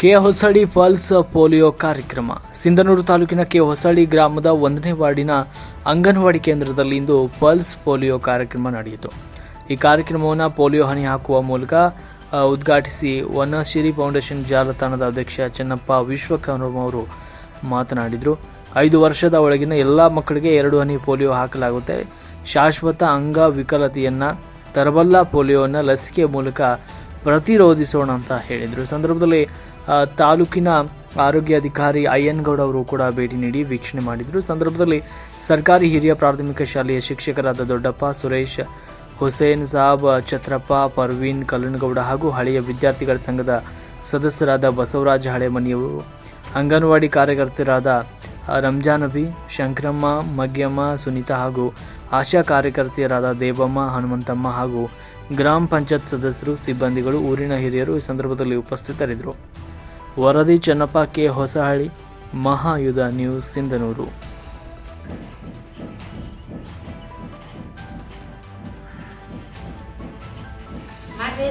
K Hosalli pulse polio ಕಾರ್ಯಕ್ರಮ. ಸಿಂಧನೂರು ತಾಲೂಕಿನ K Hosalli ಗ್ರಾಮದ ಒಂದನೇ ವಾರ್ಡಿನ ಅಂಗನವಾಡಿ ಕೇಂದ್ರದಲ್ಲಿ ಇಂದು ಪಲ್ಸ್ ಪೋಲಿಯೋ ಕಾರ್ಯಕ್ರಮ ನಡೆಯಿತು. ಈ ಕಾರ್ಯಕ್ರಮವನ್ನು ಪೋಲಿಯೋ ಹನಿ ಹಾಕುವ ಮೂಲಕ ಉದ್ಘಾಟಿಸಿ ವನಶಿರಿ ಫೌಂಡೇಶನ್ ಜಾಲತಾಣದ ಅಧ್ಯಕ್ಷ ಚೆನ್ನಪ್ಪ ವಿಶ್ವಕರ್ಮ ಅವರು ಮಾತನಾಡಿದರು. ಐದು ವರ್ಷದ ಒಳಗಿನ ಎಲ್ಲ ಮಕ್ಕಳಿಗೆ ಎರಡು ಹನಿ ಪೋಲಿಯೋ ಹಾಕಲಾಗುತ್ತೆ. ಶಾಶ್ವತ ಅಂಗವಿಕಲತೆಯನ್ನು ತರಬಲ್ಲ ಪೋಲಿಯೋನ ಲಸಿಕೆ ಮೂಲಕ ಪ್ರತಿರೋಧಿಸೋಣ ಅಂತ ಹೇಳಿದರು. ಸಂದರ್ಭದಲ್ಲಿ ತಾಲೂಕಿನ ಆರೋಗ್ಯಾಧಿಕಾರಿ ಅಯ್ಯನ್ಗೌಡ ಅವರು ಕೂಡ ಭೇಟಿ ನೀಡಿ ವೀಕ್ಷಣೆ ಮಾಡಿದರು. ಸಂದರ್ಭದಲ್ಲಿ ಸರ್ಕಾರಿ ಹಿರಿಯ ಪ್ರಾಥಮಿಕ ಶಾಲೆಯ ಶಿಕ್ಷಕರಾದ ದೊಡ್ಡಪ್ಪ, ಸುರೇಶ್, ಹುಸೇನ್ ಸಾಬ್, ಛತ್ರಪ್ಪ, ಪರ್ವೀನ್ ಕಲ್ಲನಗೌಡ ಹಾಗೂ ಹಳೆಯ ವಿದ್ಯಾರ್ಥಿಗಳ ಸಂಘದ ಸದಸ್ಯರಾದ ಬಸವರಾಜ ಹಳೆಮನಿಯವರು, ಅಂಗನವಾಡಿ ಕಾರ್ಯಕರ್ತರಾದ ರಂಜಾನಬಿ, ಶಂಕರಮ್ಮ, ಮಗ್ಯಮ್ಮ, ಸುನೀತಾ ಹಾಗೂ ಆಶಾ ಕಾರ್ಯಕರ್ತೆಯರಾದ ದೇವಮ್ಮ, ಹನುಮಂತಮ್ಮ ಹಾಗೂ ಗ್ರಾಮ ಪಂಚಾಯತ್ ಸದಸ್ಯರು, ಸಿಬ್ಬಂದಿಗಳು, ಊರಿನ ಹಿರಿಯರು ಈ ಸಂದರ್ಭದಲ್ಲಿ ಉಪಸ್ಥಿತರಿದ್ದರು. ವರದಿ ಚನ್ನಪ್ಪ ಕೆ ಹೊಸಹಳ್ಳಿ ಮಹಾಯುಧ ನ್ಯೂಸ್ ಸಿಂಧನೂರು. ಮತ್ತೆ